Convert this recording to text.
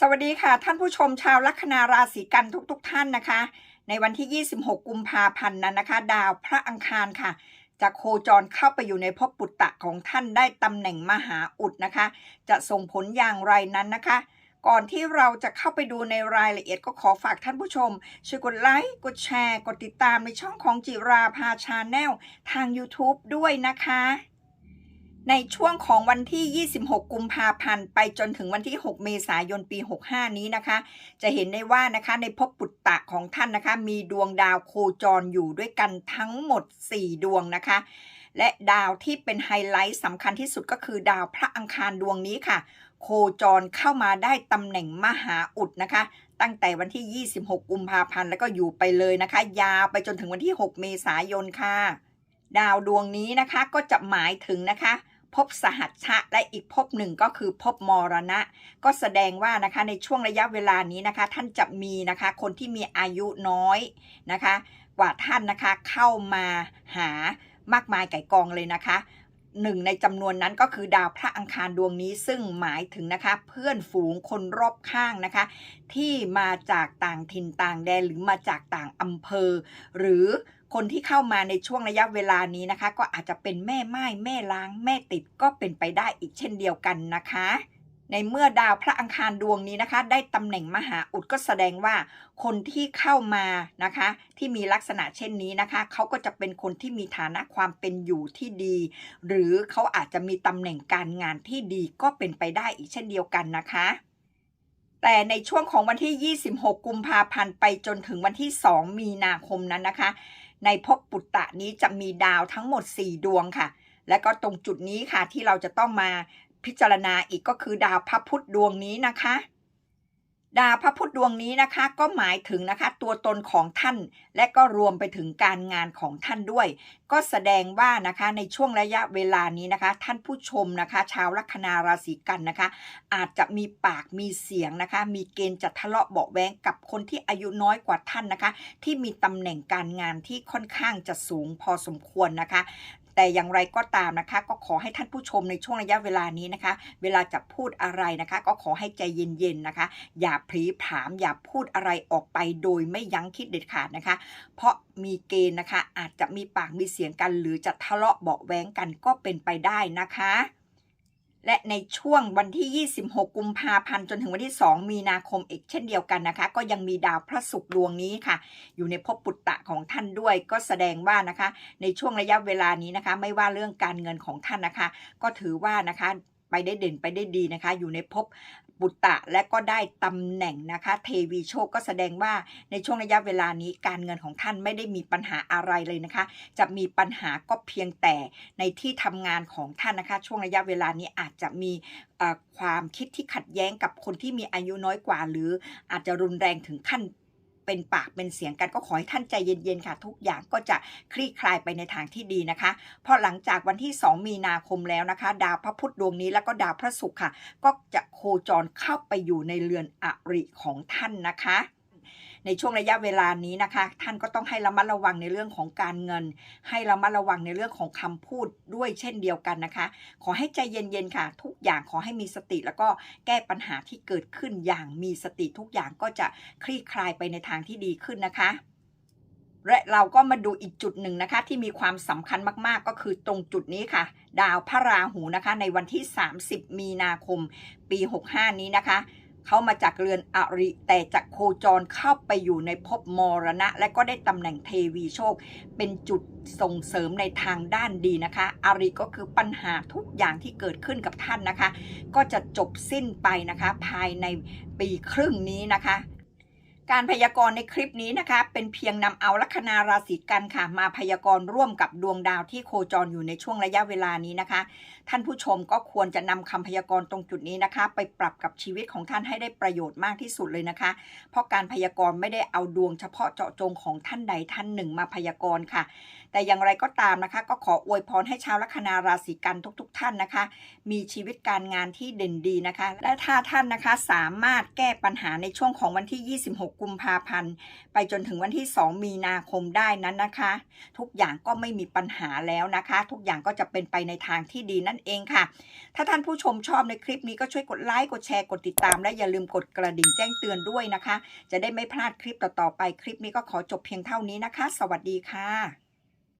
สวัสดีค่ะ ท่านผู้ชมชาวลัคนาราศีกันทุกๆทท่านนะคะ ในวันที่ 26 กุมภาพันธ์นั้นนะคะ ดาวพระอังคารค่ะ จะโคจรเข้าไปอยู่ในภพปุตตะของท่านได้ตำแหน่งมหาอุดนะคะ จะส่งผลอย่างไรนั้นนะคะ ก่อนที่เราจะเข้าไปดูในรายละเอียดก็ขอฝากท่านผู้ชม ช่วยกดไลค์กดแชร์ กดติดตามในช่องของจิราพาชาแนลทาง YouTube ด้วยนะคะ ในช่วงของวันที่ 26 กุมภาพันธ์ ไปจนถึงวันที่ 6 เมษายน ปี 65 นี้นะคะ จะเห็นได้ว่านะคะในภพปุตตะของท่านนะคะ มีดวงดาวโคจรอยู่ด้วยกันทั้งหมด 4 ดวงนะคะ และดาวที่เป็นไฮไลท์สำคัญที่สุดก็คือดาวพระอังคารดวงนี้ค่ะ โคจรเข้ามาได้ตำแหน่งมหาอุดนะคะ ตั้งแต่วันที่ 26 กุมภาพันธ์ แล้วก็อยู่ไปเลยนะคะ ยาวไปจนถึงวันที่ 6 เมษายนค่ะ ดาวดวงนี้นะคะก็จะหมายถึงนะคะ ภพสหัชชะและอีกภพหนึ่งก็คือภพมรณะ ก็แสดงว่านะคะในช่วงระยะเวลานี้นะคะ ท่านจะมีนะคะคนที่มีอายุน้อยนะคะ กว่าท่านนะคะเข้ามาหามากมายไก่กองเลยนะคะ หนึ่งในจำนวนนั้นก็คือดาวพระอังคารดวงนี้ซึ่งหมายถึงนะคะเพื่อนฝูงคนรอบข้างนะคะ ที่มาจากต่างถิ่นต่างแดนหรือมาจากต่างอำเภอ หรือคนที่เข้ามาในช่วงระยะเวลานี้นะคะ ก็อาจจะเป็นแม่ไม้แม่ล้างแม่ติดก็เป็นไปได้อีกเช่นเดียวกันนะคะ ในเมื่อดาวพระอังคารดวงนี้นะคะ ได้ตำแหน่งมหาอุดก็แสดงว่าคนที่เข้ามานะคะ ที่มีลักษณะเช่นนี้นะคะเขาก็จะเป็นคนที่มีฐานะความเป็นอยู่ที่ดี หรือเขาอาจจะมีตำแหน่งการงานที่ดีก็เป็นไปได้อีกเช่นเดียวกันนะคะแต่ในช่วงของวันที่ 26 กุมภาพันธ์ไปจนถึงวันที่ 2 มีนาคมนั้นนะคะ ในภพปุตตะนี้จะมีดาวทั้งหมด 4 ดวงค่ะ และก็ตรงจุดนี้ค่ะที่เราจะต้องมา พิจารณาอีกก็คือดาวพระพุธดวงนี้นะคะ ดาวพระพุธดวงนี้นะคะ ก็หมายถึงนะคะตัวตนของท่าน และก็รวมไปถึงการงานของท่านด้วย ก็แสดงว่านะคะในช่วงระยะเวลานี้นะคะ ท่านผู้ชมนะคะ ชาวลัคนาราศีกันนะคะ อาจจะมีปากมีเสียงนะคะ มีเกณฑ์จะทะเลาะเบาะแว้งกับคนที่อายุน้อยกว่าท่านนะคะ ที่มีตำแหน่งการงานที่ค่อนข้างจะสูงพอสมควรนะคะ แต่อย่างไรก็ตามนะคะ ก็ขอให้ท่านผู้ชมในช่วงระยะเวลานี้นะคะ เวลาจะพูดอะไรนะคะ ก็ขอให้ใจเย็นๆนะคะ อย่าพลีผามอย่าพูดอะไรออกไปโดยไม่ยั้งคิดเด็ดขาดนะคะ เพราะมีเกณฑ์นะคะ อาจจะมีปากมีเสียงกัน หรือจะทะเลาะเบาแว้งกันก็เป็นไปได้นะคะ และในช่วงวันที่ 26 กุมภาพันธ์ จนถึงวันที่ 2 มีนาคมอีกเช่นเดียวกันนะคะ ก็ยังมีดาวพระศุกร์ดวงนี้ค่ะ อยู่ในภพปุตตะของท่านด้วย ก็แสดงว่านะคะ ในช่วงระยะเวลานี้นะคะ ไม่ว่าเรื่องการเงินของท่านนะคะ ก็ถือว่านะคะ ไปได้เด่นไปได้ดีนะคะ อยู่ในภพปุตตะและก็ได้ตำแหน่งนะคะ เทวีโชคก็แสดงว่าในช่วงระยะเวลานี้การเงินของท่านไม่ได้มีปัญหาอะไรเลยนะคะ จะมีปัญหาก็เพียงแต่ในที่ทำงานของท่านนะคะ ช่วงระยะเวลานี้อาจจะมีความคิดที่ขัดแย้งกับคนที่มีอายุน้อยกว่า หรืออาจจะรุนแรงถึงขั้น เป็นปากเป็นเสียงกันก็ขอให้ท่านใจเย็นๆค่ะ ทุกอย่างก็จะคลี่คลายไปในทางที่ดีนะคะ เพราะหลังจากวันที่ 2 มีนาคมแล้วนะคะ ดาวพระพุธดวงนี้แล้วก็ดาวพระศุกร์ค่ะ ก็จะโคจรเข้าไปอยู่ในเรือนอริของท่านนะคะ ในช่วงระยะเวลานี้นะคะ ท่านก็ต้องให้ระมัดระวังในเรื่องของการเงิน ให้ระมัดระวังในเรื่องของคำพูดด้วยเช่นเดียวกันนะคะ ขอให้ใจเย็นๆค่ะ ทุกอย่างขอให้มีสติแล้วก็แก้ปัญหาที่เกิดขึ้นอย่างมีสติทุกอย่างก็จะคลี่คลายไปในทางที่ดีขึ้นนะคะและเราก็มาดูอีกจุดหนึ่งนะคะ ที่มีความสำคัญมากๆก็คือตรงจุดนี้ค่ะ ดาวพระราหูนะคะ ในวันที่ 30 มีนาคม ปี 65 นี้นะคะ เขามาจากเรือนอริแต่จะโคจรเข้าไปอยู่ในภพมรณะ และก็ได้ตำแหน่งเทวีโชค เป็นจุดส่งเสริมในทางด้านดีนะคะ อริก็คือปัญหาทุกอย่างที่เกิดขึ้นกับท่านนะคะ ก็จะจบสิ้นไปนะคะ ภายในปีครึ่งนี้นะคะ การพยากรณ์ในคลิปนี้นะคะ เป็นเพียงนำเอาลัคนาราศีกันค่ะ มาพยากรณ์ร่วมกับดวงดาวที่โคจรอยู่ในช่วงระยะเวลานี้นะคะ ท่านผู้ชมก็ควรจะนำคำพยากรณ์ตรงจุดนี้นะคะ ไปปรับกับชีวิตของท่านให้ได้ประโยชน์มากที่สุดเลยนะคะ เพราะการพยากรณ์ไม่ได้เอาดวงเฉพาะเจาะจงของท่านใดท่านหนึ่งมาพยากรณ์ค่ะ แต่อย่างไรก็ตามนะคะ ก็ขออวยพรให้ชาวลัคนาราศีกันทุก ๆ ท่านนะคะ มีชีวิตการงานที่เด่นดีนะคะ และถ้าท่านนะคะสามารถแก้ปัญหาในช่วงของวันที่ 26กุมภาพันธ์ ไปจนถึงวันที่ 2 มีนาคมได้นั้นนะคะ ทุกอย่างก็ไม่มีปัญหาแล้วนะคะ ทุกอย่างก็จะเป็นไปในทางที่ดีนั่นเองค่ะ ถ้าท่านผู้ชมชอบในคลิปนี้ก็ช่วยกดไลค์กดแชร์กดติดตาม และอย่าลืมกดกระดิ่งแจ้งเตือนด้วยนะคะ จะได้ไม่พลาดคลิปต่อๆไปคลิปนี้ก็ขอจบเพียงเท่านี้นะคะ สวัสดีค่ะ